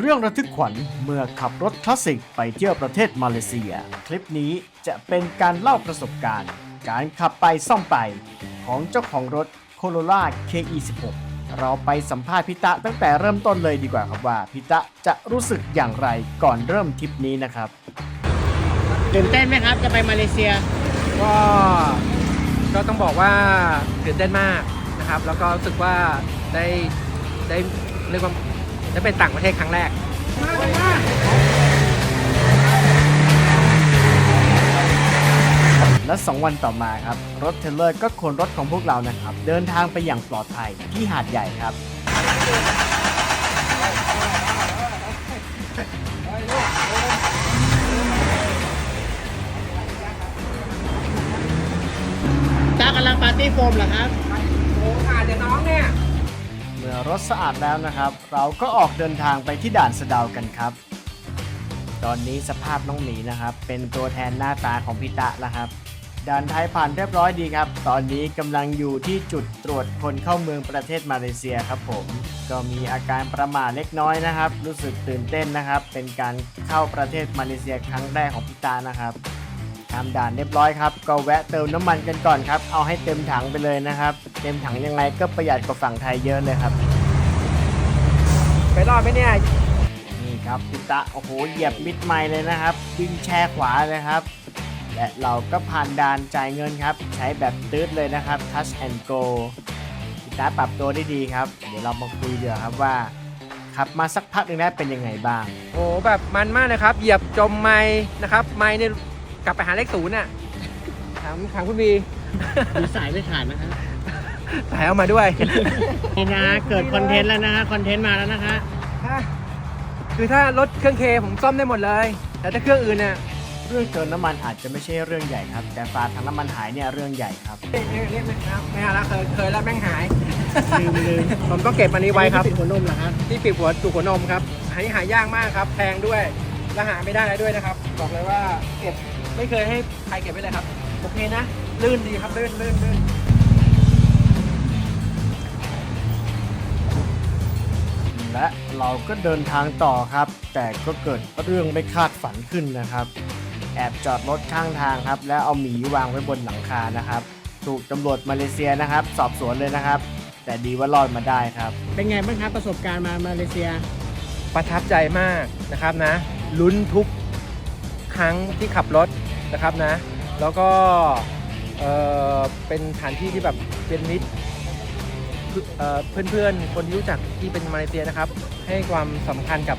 เรื่องระทึกขวัญเมื่อขับรถคลาสสิกไปเที่ยวประเทศมาเลเซีย คลิปนี้จะเป็นการเล่าประสบการณ์ การขับไปซ่อมไป ของเจ้าของรถ Corolla KE16 เราไปสัมภาษณ์พิตะตั้งแต่เริ่มต้นเลยดีกว่าครับว่าพิตะจะรู้สึกอย่างไรก่อนเริ่มทริปนี้นะครับตื่นเต้นไหมครับจะไปมาเลเซีย ก็ก็ต้องบอกว่าตื่นเต้นมากนะครับ แล้วก็รู้สึกว่าได้ได้เรียกว่า ได้เป็นต่างประเทศครั้งแรกและ 2 วันต่อมาครับ รถเทรลเลอร์ก็ขนรถของพวกเรานะครับ เดินทางไปอย่างปลอดภัยที่หาดใหญ่ครับ ตากำลังปาร์ตี้โฟมเหรอครับโอ้ค่ะเดี๋ยวน้องเนี่ยเมื่อ รถสะอาดแล้วนะครับ เราก็ออกเดินทางไปที่ด่านสะเดากันครับ ตอนนี้สภาพน้องหมีนะครับ เป็นตัวแทนหน้าตาของพิตะแล้วครับด่านไทยผ่านเรียบร้อยดีครับ ตอนนี้กำลังอยู่ที่จุดตรวจคนเข้าเมืองประเทศมาเลเซียครับผม ก็มีอาการประหม่าเล็กน้อยนะครับ รู้สึกตื่นเต้นนะครับ เป็นการเข้าประเทศมาเลเซียครั้งแรกของพิตะนะครับทำด่านเรียบร้อยครับ ก็แวะเติมน้ำมันกันก่อนครับ เอาให้เต็มถังไปเลยนะครับ เต็มถังยังไงก็ประหยัดกว่าฝั่งไทยเยอะเลยครับ ไปรอดไหมเนี่ย นี่ครับพิตะโอ้โหเหยียบมิดไมล์เลยนะครับ วิ่งแช่ขวาเลยครับ และเราก็ผ่านด่านจ่ายเงินครับ ใช้แบบตืดเลยนะครับ Touch and Go พิตะปรับตัวได้ดีครับ เดี๋ยวเรามาคุยเดี๋ยวาครับว่าขับมาสักพักหนึ่งแล้วเป็นยังไงบ้าง โอ้แบบมันมากนะครับ เหยียบจมไม้นะครับ ไม้เนี่ยกลับไปหาเลขศูนย์น่ะถามถามคุณบี มีสายไม่ขาดนะครับ สายเอามาด้วย นี่นะเกิดคอนเทนต์แล้วนะฮะคอนเทนต์มาแล้วนะคะคือถ้ารถเครื่องเคผมซ่อมได้หมดเลย แต่ถ้าเครื่องอื่นเนี่ยเรื่องเติมน้ำมันอาจจะไม่ใช่เรื่องใหญ่ครับ แต่ฝาถังน้ำมันหายเนี่ยเรื่องใหญ่ครับเรียกเรียกเรียกไม่เอาไม่เอาละเคยเคยแล้วแม่งหาย ลืมลืมผมต้องเก็บอันนี้ไว้ครับปิดหัวนมเหรอครับที่ปิดหัวจุกหัวนมครับอันนี้หายากมากครับ แพงด้วยและหาไม่ได้ด้วยนะครับ บอกเลยว่าเก็บไม่เคยให้ใครเก็บไว้เลยครับ โอเคนะ ลื่นดีครับ ลื่นลื่นลื่น และเราก็เดินทางต่อครับ แต่ก็เกิดเรื่องไม่คาดฝันขึ้นนะครับ แอบจอดรถข้างทางครับ แล้วเอาหมีวางไว้บนหลังคานะครับ ถูกตำรวจมาเลเซียนะครับ สอบสวนเลยนะครับ แต่ดีว่ารอดมาได้ครับ เป็นไงบ้างครับประสบการณ์มามาเลเซีย ประทับใจมากนะครับนะลุ้นทุกครั้งที่ขับรถนะครับนะ แล้วก็เอ่อเป็นสถานที่ที่แบบเป็นมิตรเอ่อ เพื่อนๆ คนที่รู้จักที่เป็นมาเลเซียนะครับ ให้ความสำคัญกับ